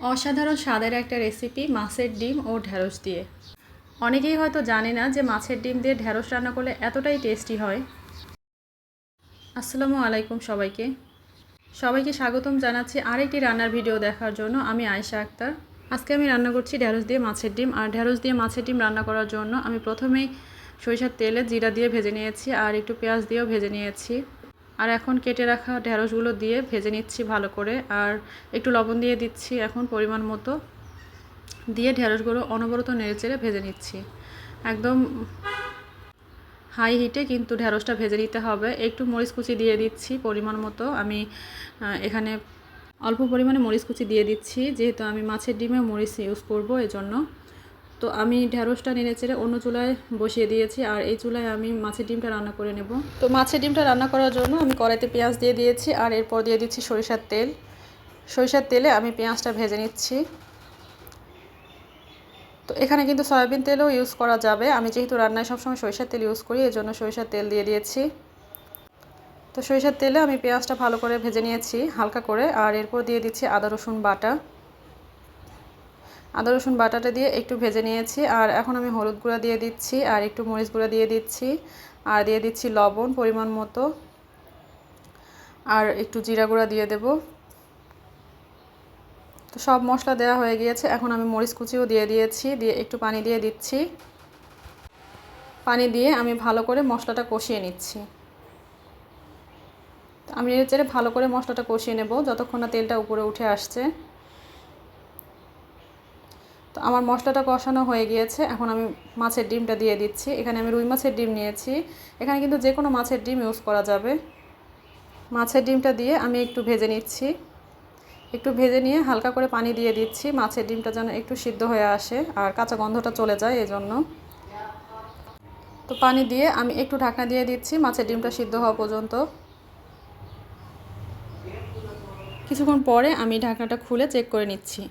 অসাধারণ স্বাদের একটা রেসিপি মাছের ডিম ও ঢ্যাঁড়স দিয়ে। অনেকেই হয়তো জানে না যে মাছের ডিম দিয়ে ঢ্যাঁড়স রান্না করলে এতটাই টেস্টি হয়। আসসালামু আলাইকুম সবাইকে। সবাইকে স্বাগতম জানাচ্ছি আরেকটি রান্নার ভিডিও দেখার জন্য। আমি আয়েশা আক্তার। আজকে আমি রান্না করছি ঢ্যাঁড়স দিয়ে মাছের ডিম। আর ঢ্যাঁড়স দিয়ে মাছের ডিম রান্না করার জন্য আমি প্রথমেই সরিষার তেলে জিরা দিয়ে ভেজে নিয়েছি আর একটু পেঁয়াজ দিয়েও ভেজে নিয়েছি। আর এখন কেটে রাখা ঢ্যাঁড়সগুলো দিয়ে ভেজে নিচ্ছি ভালো করে। আর একটু লবণ দিয়ে দিচ্ছি এখন পরিমাণ মতো। দিয়ে ঢ্যাঁড়সগুলো অনবরত নেড়েচেড়ে ভেজে নিচ্ছি। একদম হাই হিটে কিন্তু ঢ্যাঁড়সটা ভেজে নিতে হবে। একটু মরিচ কুচি দিয়ে দিচ্ছি পরিমাণ মতো। আমি এখানে অল্প পরিমাণে মরিচ কুচি দিয়ে দিচ্ছি। যেহেতু আমি মাছের ডিমে মরিচ ইউজ করব, এজন্য তো আমি ঢ্যাঁড়সটা নেড়ে চেড়ে অন্য চুলায় বসিয়ে দিয়েছি আর এই চুলায় আমি মাছের ডিমটা রান্না করে নেব। তো মাছের ডিমটা রান্না করার জন্য আমি কড়াইতে পেঁয়াজ দিয়ে দিয়েছি আর এরপর দিয়ে দিচ্ছি সরিষার তেল। সরিষার তেলে আমি পেঁয়াজটা ভেজে নিচ্ছি। তো এখানে কিন্তু সয়াবিন তেলও ইউজ করা যাবে। আমি যেহেতু রান্নায় সবসময় সরিষার তেল ইউজ করি, এজন্য সরিষার তেল দিয়ে দিয়েছি। তো সরিষার তেলে আমি পেঁয়াজটা ভালো করে ভেজে নিয়েছি হালকা করে আর এরপর দিয়ে দিচ্ছি আদা রসুন বাটা। আদা, রসুন বাটাটা দিয়ে একটু ভেজে নিয়েছি। আর এখন আমি হলুদ গুঁড়া দিয়ে দিচ্ছি আর একটু মরিচ গুঁড়া দিয়ে দিচ্ছি। আর দিয়ে দিচ্ছি লবণ পরিমাণ মতো। আর একটু জিরা গুঁড়া দিয়ে দেব। তো সব মশলা দেওয়া হয়ে গিয়েছে। এখন আমি মরিচ কুচিও দিয়ে দিয়েছি। দিয়ে একটু পানি দিয়ে দিচ্ছি। পানি দিয়ে আমি ভালো করে মশলাটা কষিয়ে নিচ্ছি। আমি এর ভালো করে মশলাটা কষিয়ে নেব, যতক্ষণ না তেলটা উপরে উঠে আসছে। তো আমার মশলাটা কষানো হয়ে গিয়েছে। এখন আমি মাছের ডিমটা দিয়ে দিচ্ছি। এখানে আমি রুই মাছের ডিম নিয়েছি। এখানে কিন্তু যে কোনো মাছের ডিম ইউজ করা যাবে। মাছের ডিমটা দিয়ে আমি একটু ভেজে নিচ্ছি। একটু ভেজে নিয়ে হালকা করে পানি দিয়ে দিচ্ছি। মাছের ডিমটা যেন একটু সিদ্ধ হয়ে আসে আর কাঁচা গন্ধটা চলে যায় এজন্য। তো পানি দিয়ে আমি একটু ঢাকনা দিয়ে দিচ্ছি। মাছের ডিমটা সিদ্ধ হওয়া পর্যন্ত। কিছুক্ষণ পরে আমি ঢাকনাটা খুলে চেক করে নিচ্ছি।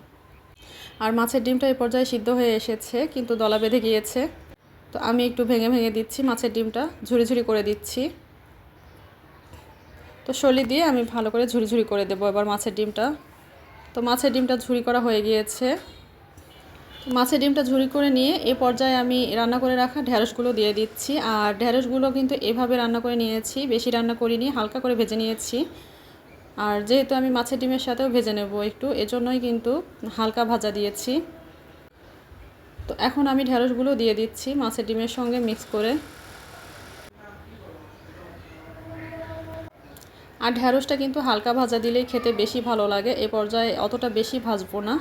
আর মাছের ডিমটা এই পর্যায়ে সিদ্ধ হয়ে এসেছে, কিন্তু দলা বেঁধে গিয়েছে। তো আমি একটু ভেঙে ভেঙে দিচ্ছি মাছের ডিমটা ঝুড়ি ঝুড়ি করে দিচ্ছি। তো শলি দিয়ে আমি ভালো করে ঝুড়ি ঝুড়ি করে দেবো এবার মাছের ডিমটা। তো মাছের ডিমটা ঝুড়ি করা হয়ে গিয়েছে। মাছের ডিমটা ঝুড়ি করে নিয়ে এ পর্যায়ে আমি রান্না করে রাখা ঢ্যাঁড়সগুলো দিয়ে দিচ্ছি। আর ঢ্যাঁড়সগুলো কিন্তু এভাবে রান্না করে নিয়েছি, বেশি রান্না করিনি, হালকা করে ভেজে নিয়েছি। আর যেহেতু আমি মাছের ডিমের সাথেও ভেজে নেব একটু, এজন্যই কিন্তু হালকা ভাজা দিয়েছি। তো এখন আমি ঢ্যাঁড়সগুলো দিয়ে দিচ্ছি মাছের ডিমের সঙ্গে মিক্স করে। আর ঢ্যাঁড়সটা কিন্তু হালকা ভাজা দিলেই খেতে বেশি ভালো লাগে, এ পর্যায়ে অতটা বেশি ভাজবো না।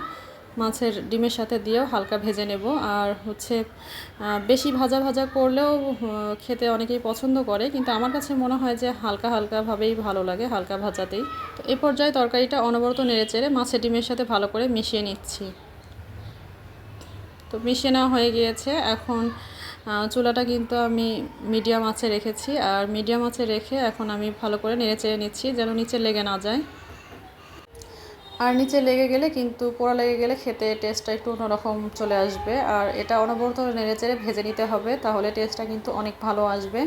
মাছের ডিমের সাথে দিয়েও হালকা ভেজে নেব। আর হচ্ছে বেশি ভাজা ভাজা করলেও খেতে অনেকেই পছন্দ করে, কিন্তু আমার কাছে মনে হয় যে হালকা হালকাভাবেই ভালো লাগে, হালকা ভাজাতেই। তো এ পর্যায়ে তরকারিটা অনবরত নেড়ে চেড়ে মাছের ডিমের সাথে ভালো করে মিশিয়ে নিচ্ছি। তো মিশিয়ে নেওয়া হয়ে গিয়েছে। এখন চুলাটা কিন্তু আমি মিডিয়াম আঁচে রেখেছি। আর মিডিয়াম আঁচে রেখে এখন আমি ভালো করে নেড়ে চেড়ে নিচ্ছি, যেন নিচে লেগে না যায়। আর নিচে লেগে গেলে কিন্তু পোড়া লেগে গেলে খেতে টেস্টটা একটু অন্যরকম চলে আসবে। আর এটা অনবরত নেড়ে চেড়ে ভেজে নিতে হবে, তাহলে টেস্টটা কিন্তু অনেক ভালো আসবে।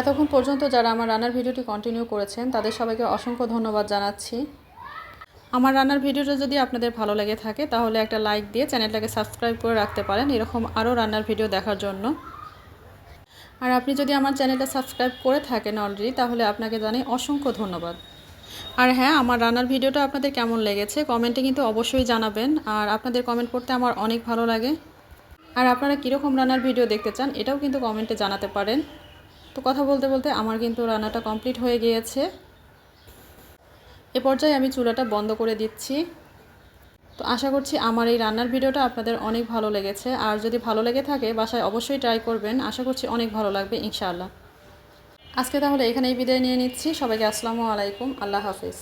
এতক্ষণ পর্যন্ত যারা আমার রান্নার ভিডিওটি কন্টিনিউ করেছেন, তাদের সবাইকে অসংখ্য ধন্যবাদ জানাচ্ছি। আমার রান্নার ভিডিওটা যদি আপনাদের ভালো লেগে থাকে, তাহলে একটা লাইক দিয়ে চ্যানেলটাকে সাবস্ক্রাইব করে রাখতে পারেন, এরকম আরও রান্নার ভিডিও দেখার জন্য। আর আপনি যদি আমার চ্যানেলটা সাবস্ক্রাইব করে থাকেন অলরেডি তাহলে আপনাকে জানাই অসংখ্য ধন্যবাদ। আর হ্যাঁ আমার রান্নার ভিডিওটা আপনাদের কেমন লেগেছে কমেন্টে কিন্তু অবশ্যই জানাবেন। আর আপনাদের কমেন্ট করতে আমার অনেক ভালো লাগে। আর আপনারা কীরকম রান্নার ভিডিও দেখতে চান এটাও কিন্তু কমেন্টে জানাতে পারেন। তো কথা বলতে বলতে আমার কিন্তু রান্নাটা কমপ্লিট হয়ে গিয়েছে। এ পর্যায়ে আমি চুলাটা বন্ধ করে দিচ্ছি। তো আশা করছি আমার এই রান্নার ভিডিওটা আপনাদের অনেক ভালো লেগেছে। আর যদি ভালো লেগে থাকে বাসায় অবশ্যই ট্রাই করবেন। আশা করছি অনেক ভালো লাগবে, ইনশাআল্লাহ। আজকে তাহলে এখানেই বিদায় নিয়ে নিচ্ছি। সবাইকে আসসালামু আলাইকুম। আল্লাহ হাফিজ।